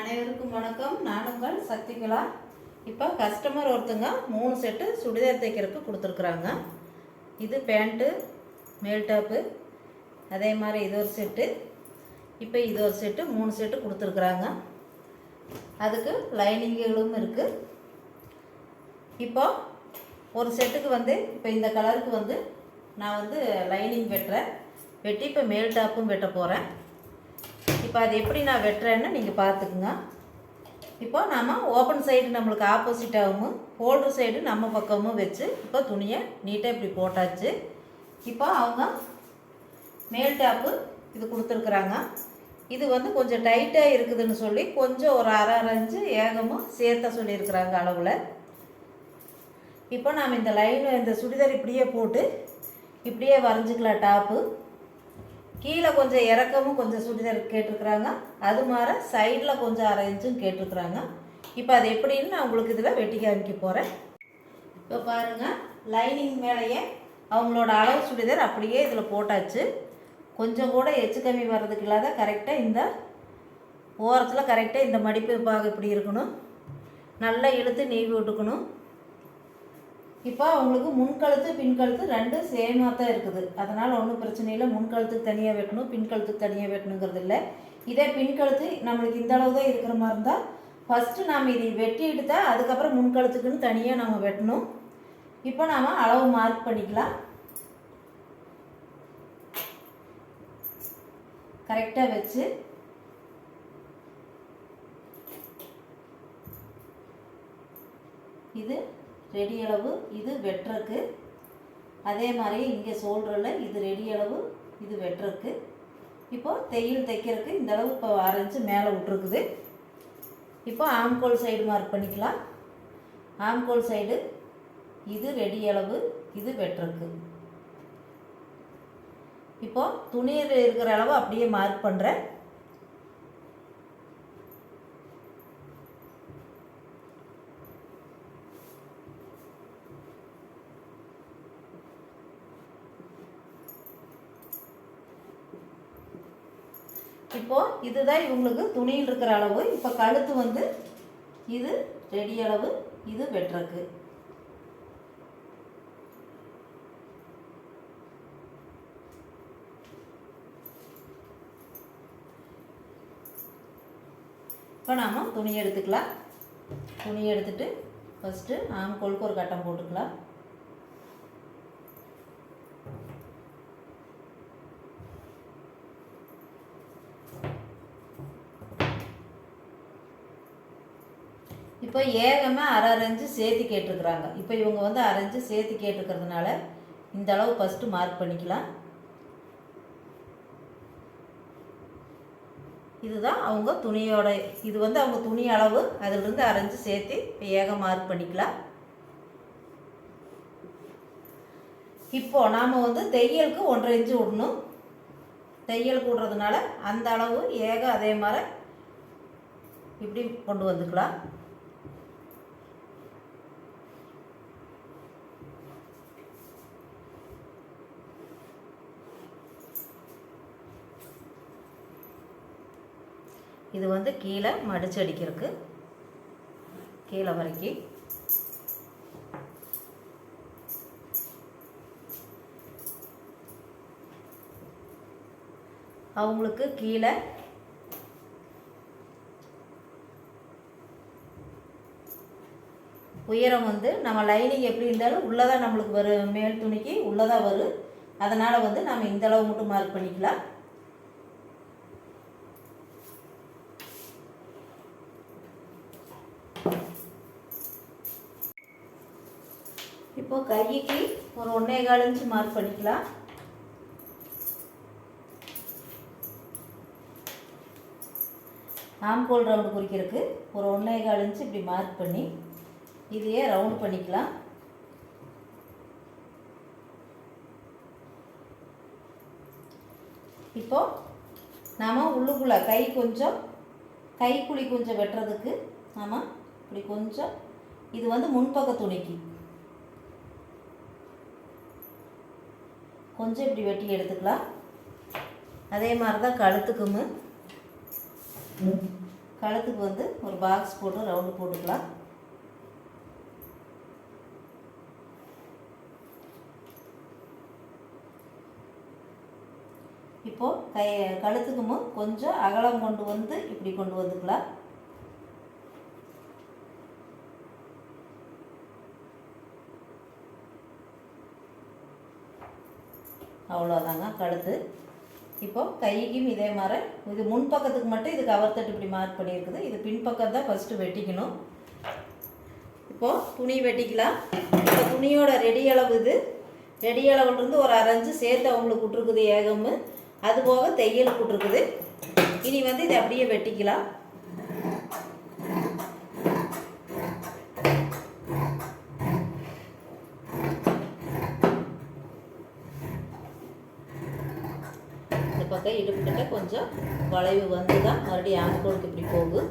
அனைவருக்கும் வணக்கம். நான் உங்கள் சக்திகுலா. இப்போ கஸ்டமர் ஒருத்தங்க மூணு செட்டு சுடிதார் தைக்கிறதுக்கு கொடுத்துருக்குறாங்க. இது பேண்ட்டு மேல் டாப்பு அதே மாதிரி இது ஒரு செட்டு இப்போ இது ஒரு செட்டு மூணு செட்டு கொடுத்துருக்குறாங்க. அதுக்கு லைனிங்குகளும் இருக்குது இப்போ ஒரு செட்டுக்கு வந்து இப்போ இந்த கலருக்கு வந்து நான் வந்து லைனிங் வெட்டுறேன். வெட்டி இப்போ மேல் டாப்பும் வெட்ட போகிறேன் இப்போ அது எப்படி நான் வெட்டுறேன்னு நீங்கள் பார்த்துக்குங்க. இப்போ நாம் ஓப்பன் சைடு நம்மளுக்கு ஆப்போசிட்டாகவும் ஹோல்டர் சைடு நம்ம பக்கமும் வச்சு இப்போ துணியை நீட்டாக இப்படி போட்டாச்சு. இப்போ அவங்க மேல் டாப்பு இது கொடுத்துருக்குறாங்க. இது வந்து கொஞ்சம் டைட்டாக இருக்குதுன்னு சொல்லி கொஞ்சம் ஒரு அரை அரைஞ்சு ஏகமும் சேர்த்த சொல்லியிருக்கிறாங்க அளவில். இப்போ நாம் இந்த லைன் இந்த சுடிதார் இப்படியே போட்டு இப்படியே வரைஞ்சிக்கலாம் டாப்பு கீழே கொஞ்சம் இறக்கமும் கொஞ்சம் சுடிதார் கேட்டிருக்கிறாங்க. அது மாதிரி சைடில் கொஞ்சம் அரை கேட்டிருக்கிறாங்க. இப்போ அது எப்படின்னு நான் உங்களுக்கு இதில் வெட்டி காமிக்க போகிறேன் இப்போ பாருங்கள் லைனிங் மேலேயே அவங்களோட அளவு சுடிதார் அப்படியே இதில் போட்டாச்சு. கொஞ்சம் கூட எச்சு கம்மி வர்றதுக்கு இல்லாத கரெக்டாக இந்த ஓரத்தில் கரெக்டாக இந்த மடிப்பு பாக இப்படி இருக்கணும். நல்லா இழுத்து நீவி விட்டுக்கணும். இப்போ அவங்களுக்கு முன்கழுத்து பின்கழுத்து ரெண்டும் சேமாக தான் இருக்குது. அதனால் ஒன்றும் பிரச்சனை இல்லை. முன்கழுத்துக்கு தனியாக வெட்டணும் பின்கழுத்துக்கு தனியாக வெட்டணுங்கிறது இல்லை. இதே பின்கழுத்து நம்மளுக்கு இந்த அளவு தான் இருக்கிற மாதிரி இருந்தால் ஃபஸ்ட்டு நாம் இதை வெட்டிட்டு தான் அதுக்கப்புறம் முன்கழுத்துக்குன்னு தனியாக நம்ம வெட்டணும். இப்போ நாம் அளவு மார்க் பண்ணிக்கலாம். கரெக்டாக வச்சு இது ரெடி அளவு இது வெட்டுறக்கு. அதே மாதிரி இங்கே சோல்டரில் இது ரெடி அளவு இது வெட்டுறக்கு. இப்போது தையல் தைக்கிறதுக்கு இந்த அளவு இப்போ அரைஞ்சு மேலே விட்ருக்குது இப்போ ஆம்கோல் சைடு மார்க் பண்ணிக்கலாம். ஆம்கோல் சைடு இது ரெடி அளவு இது வெட்டுறக்கு. இப்போ துணியில் இருக்கிற அளவு அப்படியே மார்க் பண்ணுறேன் இப்போது இதுதான் இவங்களுக்கு துணியில் இருக்கிற அளவு. இப்போ கழுத்து வந்து இது ரெடி அளவு இது வெட்டுறக்கு இப்போ நாம் துணி எடுத்துக்கலாம். துணி எடுத்துட்டு ஃபஸ்ட்டு ஆம்கோலுக்கு ஒரு கட்டம் போட்டுக்கலாம். இப்போ ஏகமாக அரை அரைஞ்சு சேர்த்து கேட்டிருக்கிறாங்க. இப்போ இவங்க வந்து அரைஞ்சு சேர்த்து கேட்டிருக்கிறதுனால இந்த அளவு ஃபஸ்ட்டு மார்க் பண்ணிக்கலாம். இதுதான் அவங்க துணியோட இது வந்து அவங்க துணி அளவு அதிலிருந்து அரைஞ்சு சேர்த்து இப்போ ஏகம் மார்க் பண்ணிக்கலாம். இப்போ நாம் வந்து தையலுக்கு ஒன்றரை இன்ச்சு விடணும் தையலுக்கு விடுறதுனால அந்த அளவு ஏகம் அதே மாதிரி இப்படி கொண்டு வந்துக்கலாம். இது வந்து கீழே மடிச்சு அடிக்கிறதுக்கு கீழே வரைக்கும் அவங்களுக்கு கீழே உயரம் வந்து நம்ம லைனிங் எப்படி இருந்தாலும் உள்ளதாக நம்மளுக்கு வரும். மேல் துணிக்கு உள்ளதாக வரும். அதனால் வந்து நம்ம இந்த அளவு மட்டும் மார்க் பண்ணிக்கலாம். இப்போ கைக்கு ஒரு ஒன்றே கால் இன்ச்சு மார்க் பண்ணிக்கலாம். ஆம்கோல் ரவுண்டு குறிக்கிறதுக்கு ஒரு ஒன்றே கால் இன்ச்சு இப்படி மார்க் பண்ணி இதையே ரவுண்ட் பண்ணிக்கலாம். இப்போ நாம் உள்ளுக்குள்ளே கை கொஞ்சம் கைக்குழி கொஞ்சம் வெட்டுறதுக்கு நாம் இப்படி கொஞ்சம் இது வந்து முன்பக்க துணிக்கு. கொஞ்சம் இப்படி வெட்டி எடுத்துக்கலாம். அதே மாதிரி தான் கழுத்துக்கும். கழுத்துக்கு வந்து ஒரு பாக்ஸ் போட்டு ரவுண்டு போட்டுக்கலாம். இப்போது கை கழுத்துக்கும் கொஞ்சம் அகலம் கொண்டு வந்து இப்படி கொண்டு வந்துக்கலாம். அவ்வளோதாங்க கழுத்து. இப்போ கைக்கும் இதே மாதிரி இது முன்பக்கத்துக்கு மட்டும் இது கவர் தட்டு இப்படி மார்க் பண்ணியிருக்குது. இது பின்பக்கம் தான் ஃபஸ்ட்டு வெட்டிக்கணும். இப்போது துணி வெட்டிக்கலாம். இந்த துணியோட ரெடி அளவு இது. ரெடி அளவுலேருந்து ஒரு அரைஞ்சு சேர்த்து அவங்களுக்கு விட்ருக்குது ஏகமு. அது போக தையல் விட்ருக்குது இனி வந்து இதை அப்படியே வெட்டிக்கலாம் இந்த பக்கம் கொஞ்சம் வளைவு வந்து தான் மறுபடியும் ஆங்கோலுக்கு இப்படி போகும்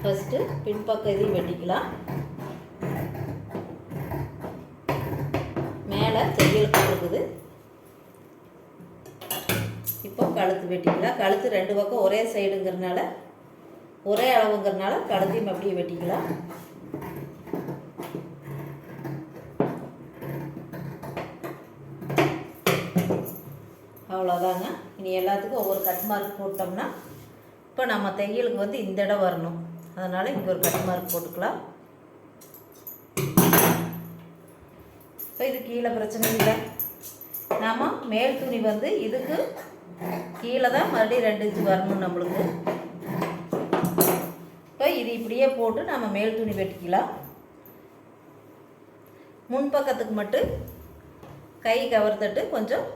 ஃபஸ்ட்டு பின்பக்கம் இதையும் வெட்டிக்கலாம். மேலே தையல் இருக்குது இப்போ கழுத்து வெட்டிக்கலாம். கழுத்து ரெண்டு பக்கம் ஒரே சைடுங்கிறனால ஒரே அளவுங்கிறனால கழுத்தையும் அப்படியே வெட்டிக்கலாம். அவ்வளோதாங்க இனி எல்லாத்துக்கும் ஒவ்வொரு கட் மார்க் போட்டோம்னா இப்போ நம்ம தையலுக்கு வந்து இந்த இடம் வரணும். அதனால் இங்கே ஒரு கட் மார்க் போட்டுக்கலாம். இப்போ இது கீழே பிரச்சனை இல்லை. நாம் மேல் துணி வந்து இதுக்கு கீழே தான் மறுபடியும் ரெண்டு இன்ச்சு வரணும் நம்மளுக்கு. இப்போ இது இப்படியே போட்டு நம்ம மேல் துணி வெட்டிக்கலாம். முன்பக்கத்துக்கு மட்டும் கை கவர் தட்டு கொஞ்சம்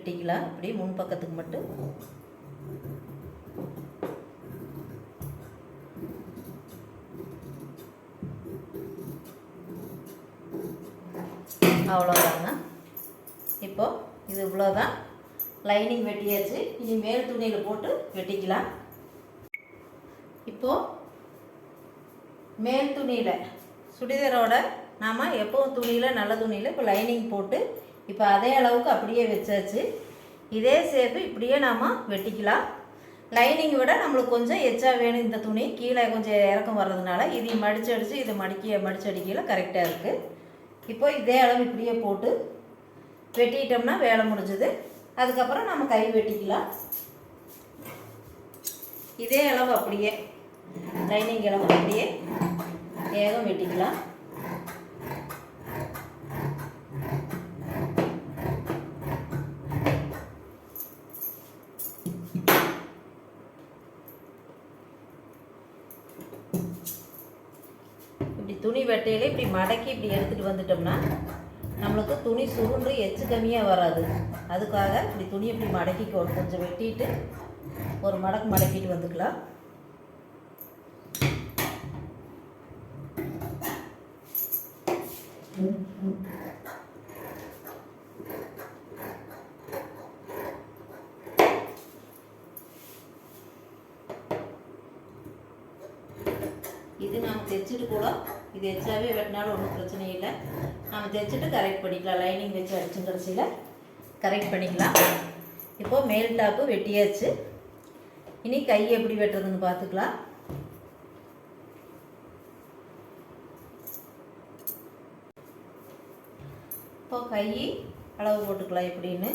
வெட்டிக்கலாம் முன் முன்பக்கத்துக்கு மட்டும். அவ்வளோதாங்க இப்போ இது இவ்வளோதான் லைனிங் வெட்டியாச்சு. இனி மேல் துணியில் போட்டு வெட்டிக்கலாம். இப்போது மேல் துணியில் சுடிதாரோட நாம் எப்போவும் துணியில் நல்ல துணியில் இப்போ லைனிங் போட்டு இப்போ அதே அளவுக்கு அப்படியே வச்சாச்சு. இதே சேப்பு இப்படியே நாம் வெட்டிக்கலாம். லைனிங் விட நம்மளுக்கு கொஞ்சம் எச்சா வேணும் இந்த துணி. கீழே கொஞ்சம் இறக்கம் வர்றதுனால இதை மடிச்சு அடித்து இதை மடிக்க மடிச்சு அடிக்கல கரெக்டாக இருக்குது இப்போ இதே அளவு இப்படியே போட்டு வெட்டிட்டோம்னா வேலை முடிஞ்சது. அதுக்கப்புறம் நம்ம கை வெட்டிக்கலாம். இதே அளவு அப்படியே லைனிங் அளவு அப்படியே ஏகம் வெட்டிக்கலாம். இப்படி இப்படி மடக்கி இப்படி எடுத்துகிட்டு வந்துட்டோம்னா நம்மளுக்கு துணி சுருண்டு எச்சு கம்மியாக வராது. அதுக்காக இப்படி துணி இப்படி மடக்கி கொஞ்சம் வெட்டிட்டு ஒரு மடக்கு மடக்கிட்டு வந்துக்கலாம். இது நம்ம தைச்சிட்டு கூட இது எச்சாவே வெட்டினாலும் ஒன்றும் பிரச்சனை இல்லை. நம்ம தைச்சிட்டு கரெக்ட் பண்ணிக்கலாம். லைனிங் வச்சு அடிச்சு கடைசியில். கரெக்ட் பண்ணிக்கலாம். இப்போது மேல் டாப்பு வெட்டியாச்சு. இனி கை எப்படி வெட்டுறதுன்னு பார்த்துக்கலாம். இப்போ கை அளவு போட்டுக்கலாம் எப்படின்னு.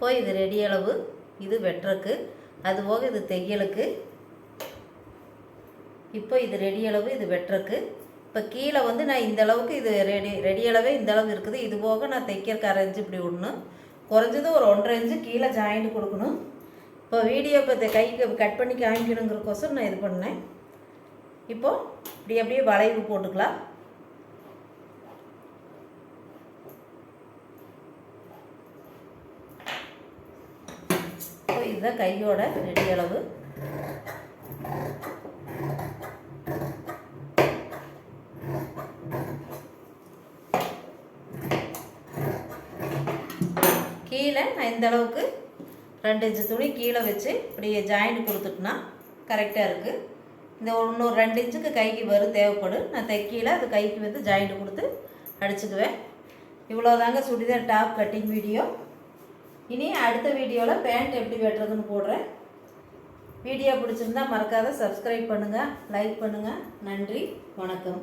இப்போ இது ரெடி அளவு இது வெட்டுறக்கு அது போக இது தையலுக்கு. இப்போ இது ரெடி அளவு இது வெட்டுறக்கு. இப்போ கீழே வந்து நான் இந்த அளவுக்கு இது ரெடி ரெடி அளவே இந்த அளவு இருக்குது. இது போக நான் தைக்கிறக்கு அரை இன்ச்சு இப்படி விடணும் குறைஞ்சது ஒரு ஒன்றரை இன்ச்சு கீழே ஜாயிண்ட் கொடுக்கணும். இப்போ வீடியோ இப்போ கைக்கு கட் பண்ணி காமிக்கணுங்கிறக்கோசரம் நான் இது பண்ணேன். இப்போது இப்படி அப்படியே வளைவு போட்டுக்கலாம். இதுதான் கையோட ரெடி அளவு கீழே நான் இந்த அளவுக்கு ரெண்டு இன்ச்சு துணி கீழே வச்சு இப்படி ஜாயிண்ட் கொடுத்துட்டுனா கரெக்டாக இருக்குது இந்த இன்னொரு ரெண்டு இன்ச்சுக்கு கைக்கு வரும் தேவைப்படும். நான் தைக்கீழே அது கைக்கு வந்து ஜாயிண்ட் கொடுத்து அடிச்சுக்குவேன். இவ்வளோதாங்க சுடிதார் டாப் கட்டிங் வீடியோ இனி அடுத்த வீடியோவில் பேண்ட் எப்படி வெட்டுறதுன்னு போடுறேன். வீடியோ பிடிச்சிருந்தா மறக்காத சப்ஸ்கிரைப் பண்ணுங்கள் லைக் பண்ணுங்கள் நன்றி வணக்கம்.